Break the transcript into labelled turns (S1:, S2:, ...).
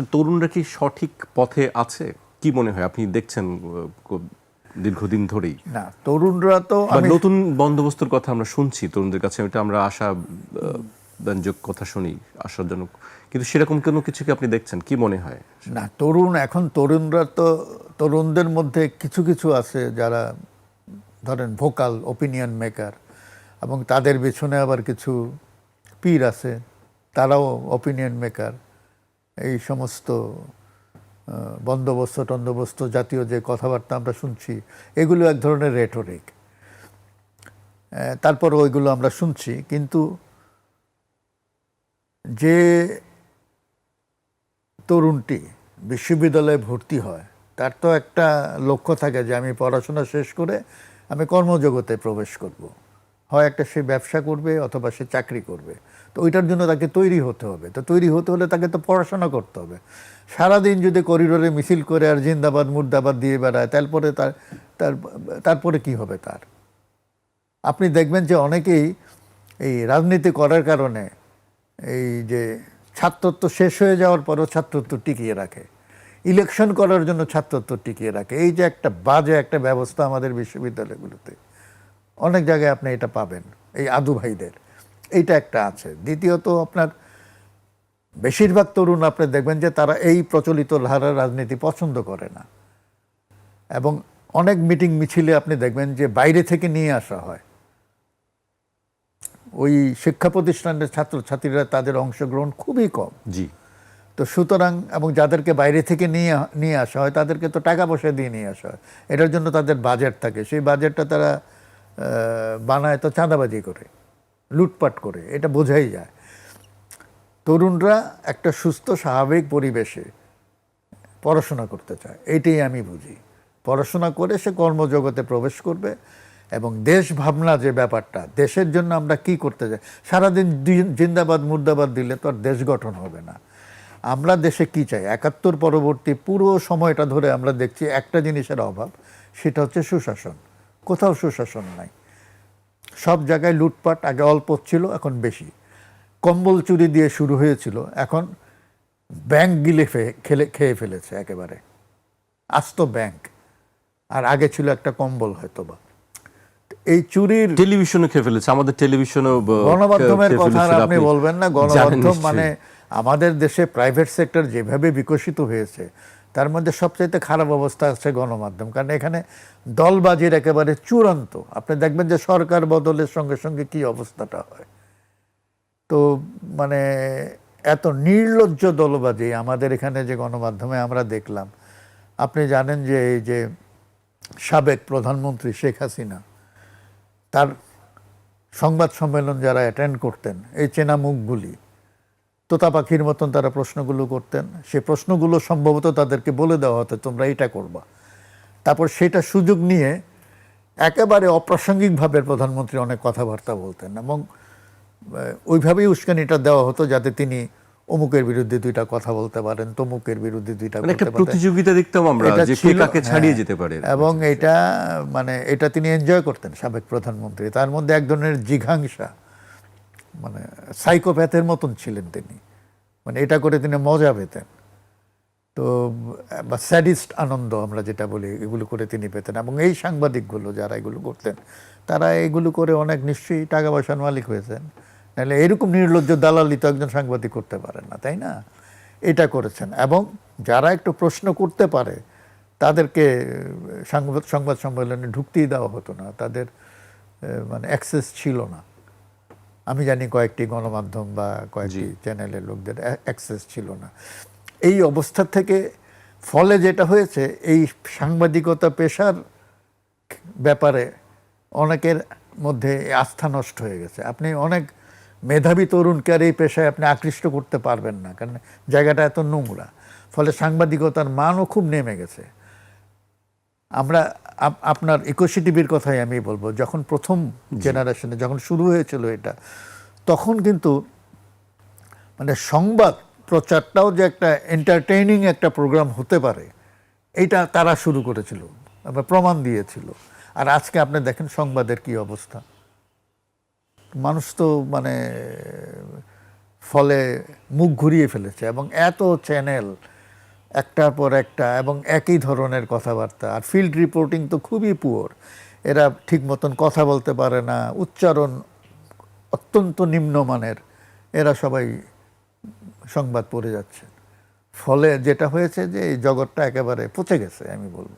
S1: আসলে তরুণরা কি সঠিক পথে আছে? কি মনে হয়? আপনি দেখছেন দীর্ঘদিন ধরেই।
S2: না তরুণরা তো
S1: নতুন বন্দোবস্তের কথা আমরা শুনছি তরুণদের কাছে এটা আমরা আশা ব্যঞ্জক কথা শুনি আশাজনক। কিন্তু সেরকম কোনো কিছু কি আপনি দেখছেন? কি মনে হয়?
S2: না তরুণ এখন তরুণরা তো তরুণদের মধ্যে কিছু কিছু আছে যারা ধরেন ভোকাল ওপিনিয়ন মেকার এবং তাদের পেছনে আবার কিছু পীর আছে তারাও ওপিনিয়ন মেকার এই সমস্ত বন্দোবস্ত, টন্দোবস্ত জাতীয় যে কথাবার্তা আমরা শুনছি, এগুলো এক ধরনের রেটরিক তারপর ওইগুলো আমরা শুনছি, কিন্তু যে তরুণটি বিশ্ববিদ্যালয়ে ভর্তি হয়, তার তো একটা লক্ষ্য থাকে যে আমি পড়াশোনা শেষ করে আমি কর্মজগতে প্রবেশ করব। হয় একটা সে ব্যবসা করবে অথবা সে চাকরি করবে তো ওইটার জন্য তাকে তৈরি হতে হবে। তো তৈরি হতে হলে তাকে তো পড়াশোনা করতে হবে। সারাদিন যদি করিডোরে মিছিল করে আর জিন্দাবাদ, মুর্দাবাদ দিয়ে বেড়ায়, তারপরে তার তার, তারপরে কি হবে তার? আপনি দেখবেন যে অনেকেই এই রাজনীতি করার কারণে এই যে ছাত্রত্ব শেষ হয়ে যাওয়ার পরও ছাত্রত্ব টিকিয়ে রাখে। ইলেকশন করার জন্য ছাত্রত্ব টিকিয়ে রাখে। এই যে একটা বাজে একটা ব্যবস্থা আমাদের বিশ্ববিদ্যালয়গুলোতে। অনেক জায়গায় আপনি এটা পাবেন, এই আদু ভাইদের। এইটা একটা আছে। দ্বিতীয়ত আপনার বেশিরভাগ তরুণ আপনি দেখবেন যে তারা এই প্রচলিত ধারার রাজনীতি পছন্দ করে না। এবং অনেক মিটিং মিছিলে আপনি দেখবেন যে বাইরে থেকে নিয়ে আসা হয়। ওই শিক্ষা প্রতিষ্ঠানের ছাত্রছাত্রীরা তাদের অংশগ্রহণ খুবই কম।
S1: জি।
S2: তো সুতরাং এবং যাদেরকে বাইরে থেকে নিয়ে নিয়ে আসা হয় তাদেরকে তো টাকা পয়সা দিয়ে নিয়ে আসা হয়। এটার জন্য তাদের বাজেট থাকে। সেই বাজেটটা তারা বানায় তো চাঁদাবাজি করে। লুটপাট করে, এটা বোঝাই যায়। তরুণরা একটা সুস্থ, স্বাভাবিক পরিবেশে পড়াশোনা করতে চায় এইটাই আমি বুঝি। পড়াশোনা করে সে কর্মজগতে প্রবেশ করবে এবং দেশ ভাবনা যে ব্যাপারটা, দেশের জন্য আমরা কি করতে চাই? সারাদিন জিন্দাবাদ, মুর্দাবাদ দিলে তো আর দেশ গঠন হবে না। আমরা দেশে কি চাই? একাত্তর পরবর্তী পুরো সময়টা ধরে আমরা দেখছি একটা জিনিসের অভাব, সেটা হচ্ছে সুশাসন। কোথাও সুশাসন নাই। সব জায়গায় লুটপাট আগে অল্প ছিল এখন বেশি। কম্বল চুরি দিয়ে শুরু হয়েছিল এখন ব্যাংক গিলে ফে- খেলে খেয়ে ফেলেছে একেবারে। আস্ত ব্যাংক। আর আগে ছিল একটা কম্বল হয়তো বা এই চুরির
S1: টেলিভিশনে খেয়ে ফেলেছে আমাদের টেলিভিশনও ব-
S2: গণমাধ্যমের কথা আপনি বলবেন না গণমাধ্যম মানে আমাদের দেশে প্রাইভেট সেক্টর যেভাবে বিকশিত হয়েছে তার মধ্যে সবচাইতে খারাপ অবস্থা আছে গণমাধ্যম। কারণ এখানে দলবাজির একেবারে চূড়ান্ত। আপনি দেখবেন যে সরকার বদলের সঙ্গে সঙ্গে কি অবস্থাটা হয়। তো মানে এত নির্লজ্জ দলবাজি আমাদের এখানে যে গণমাধ্যমে আমরা দেখলাম। আপনি জানেন যে এই যে সাবেক প্রধানমন্ত্রী শেখ হাসিনা, তার সংবাদ সম্মেলন যারা অ্যাটেন্ড করতেন, এই চেনা মুখগুলি তোতা পাখির মতন তারা প্রশ্নগুলো করতেন। সে প্রশ্নগুলো সম্ভবত তাদেরকে বলে দেওয়া হতো তোমরা এটা করবা। তারপর সেটা সুযোগ নিয়ে একেবারে অপ্রাসঙ্গিকভাবে প্রধানমন্ত্রী অনেক কথাবার্তা বলতেন এবং ওইভাবেই উস্কানিটা দেওয়া হতো যাতে তিনি অমুকের বিরুদ্ধে দুইটা কথা বলতে পারেন তমুকের বিরুদ্ধে দুইটা
S1: মানে একটা প্রতিযোগিতা দেখতাম আমরা যে কে কাকে ছাড়িয়ে
S2: হ্যাঁ।
S1: যেতে পারে
S2: এবং এটা মানে এটা তিনি এনজয় করতেন সাবেক প্রধানমন্ত্রী। তার মধ্যে এক ধরনের জিঘাংসা মানে সাইকোপ্যাথের মতন ছিলেন তিনি। মানে এটা করে তিনি মজা পেতেন। তো, বা স্যাডিস্ট আনন্দ আমরা যেটা বলি, এগুলো করে তিনি পেতেন। এবং এই সাংবাদিকগুলো যারা এগুলো করতেন, তারা এগুলো করে অনেক নিশ্চয়ই টাকা পয়সার মালিক হয়েছেন। নাহলে এরকম নির্লজ্জ দালালি তো একজন সাংবাদিক করতে পারেন না, তাই না? এটা করেছেন। এবং যারা একটু প্রশ্ন করতে পারে, তাদেরকে সংবাদ সংবাদ সম্মেলনে ঢুকতেই দেওয়া হতো না। তাদের মানে অ্যাক্সেস ছিল না। আমি জানি কয়েকটি গণমাধ্যম বা কয়েকটি চ্যানেলের লোকদের অ্যাক্সেস ছিল না। এই অবস্থা থেকে ফলে যেটা হয়েছে এই সাংবাদিকতা পেশার ব্যাপারে অনেকের মধ্যে আস্থা নষ্ট হয়ে গেছে। আপনি অনেক মেধাবী তরুণকে আর এই পেশায় আপনি আকৃষ্ট করতে পারবেন না কারণ জায়গাটা এত নোংরা। ফলে সাংবাদিকতার মানও খুব নেমে গেছে। আমরা আপ- আপনার একুশে টিভির কথাই আমি বলব যখন প্রথম জেনারেশনে যখন শুরু হয়েছিল এটা তখন কিন্তু মানে সংবাদ প্রচারটাও যে একটা এন্টারটেইনিং একটা প্রোগ্রাম হতে পারে এইটা তারা শুরু করেছিল আবার প্রমাণ দিয়েছিল। আর আজকে আপনি দেখেন সংবাদের কি অবস্থা। মানুষ তো মানে ফলে মুখ ঘুরিয়ে ফেলেছে এবং এত চ্যানেল একটার পর একটা এবং একই ধরনের কথাবার্তা। আর ফিল্ড রিপোর্টিং তো খুবই পুয়ার এরা ঠিক মতন কথা বলতে পারে না, উচ্চারণ অত্যন্ত নিম্নমানের। এরা সবাই সংবাদ পড়ে যাচ্ছে। ফলে যেটা হয়েছে যে এই জগৎটা একেবারে পচে গেছে, আমি বলব।